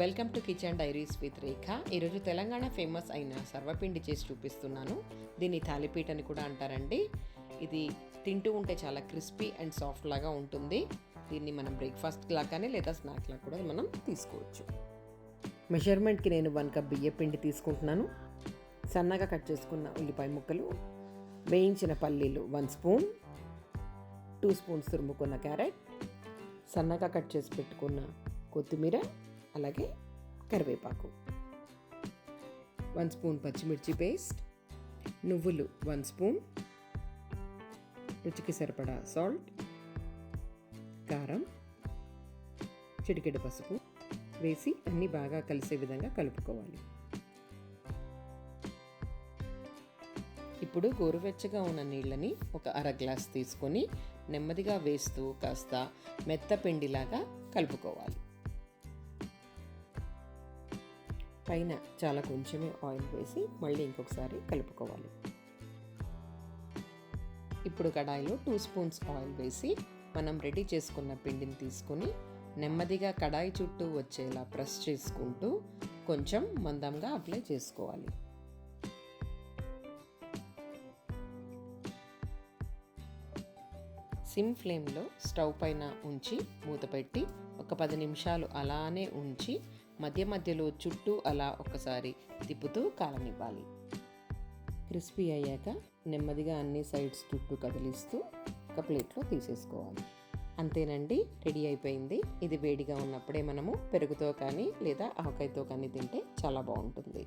Welcome to kitchen diaries with Rekha. ఈరోజు Telangana famous అయిన సర్వపిండి చేసి చూపిస్తున్నాను. దీన్ని తాలిపీట్ అని కూడా అంటారండి. ఇది తింటూ ఉంటే చాలా క్రిస్పీ అండ్ సాఫ్ట్ లాగా ఉంటుంది. దీన్ని మనం బ్రేక్ఫాస్ట్ లాగానే లేదా స్నాక్ లాగా కూడా మనం తీసుకోవచ్చు. మెషర్మెంట్కి నేను వన్ కప్ బియ్య పిండి తీసుకుంటున్నాను. సన్నగా కట్ చేసుకున్న ఉల్లిపాయ ముక్కలు వేయించిన పల్లీలు వన్ స్పూన్ టూ స్పూన్స్ తురుముకున్న క్యారెట్ సన్నగా కట్ చేసి పెట్టుకున్న కొత్తిమీర అలాగే కరివేపాకు. వన్ స్పూన్ పచ్చిమిర్చి పేస్ట్ నువ్వులు వన్ స్పూన్ రుచికి సరిపడా సాల్ట్ కారం చిటికెడు పసుపు వేసి అన్నీ బాగా కలిసే విధంగా కలుపుకోవాలి. ఇప్పుడు గోరువెచ్చగా ఉన్న నీళ్ళని ఒక అర గ్లాస్ తీసుకొని నెమ్మదిగా వేస్తూ కాస్త మెత్త పిండిలాగా కలుపుకోవాలి. పైన చాలా కొంచెమే ఆయిల్ వేసి మళ్ళీ ఇంకొకసారి కలుపుకోవాలి. ఇప్పుడు కడాయిలో టూ స్పూన్స్ ఆయిల్ వేసి మనం రెడీ చేసుకున్న పిండిని తీసుకొని నెమ్మదిగా కడాయి చుట్టూ వచ్చేలా ప్రెస్ చేసుకుంటూ కొంచెం మందంగా అప్లై చేసుకోవాలి. సిమ్ ఫ్లేమ్లో స్టవ్ పైన ఉంచి మూత పెట్టి ఒక పది నిమిషాలు అలానే ఉంచి మధ్య మధ్యలో చుట్టూ అలా ఒకసారి తిప్పుతూ కాలనివ్వాలి. క్రిస్పీ అయ్యాక నెమ్మదిగా అన్ని సైడ్స్ చుట్టూ కదిలిస్తూ ఒక ప్లేట్లో తీసేసుకోవాలి. అంతేనండి రెడీ అయిపోయింది. ఇది వేడిగా ఉన్నప్పుడే మనము పెరుగుతో కానీ లేదా ఆవకాయతో కానీ తింటే చాలా బాగుంటుంది.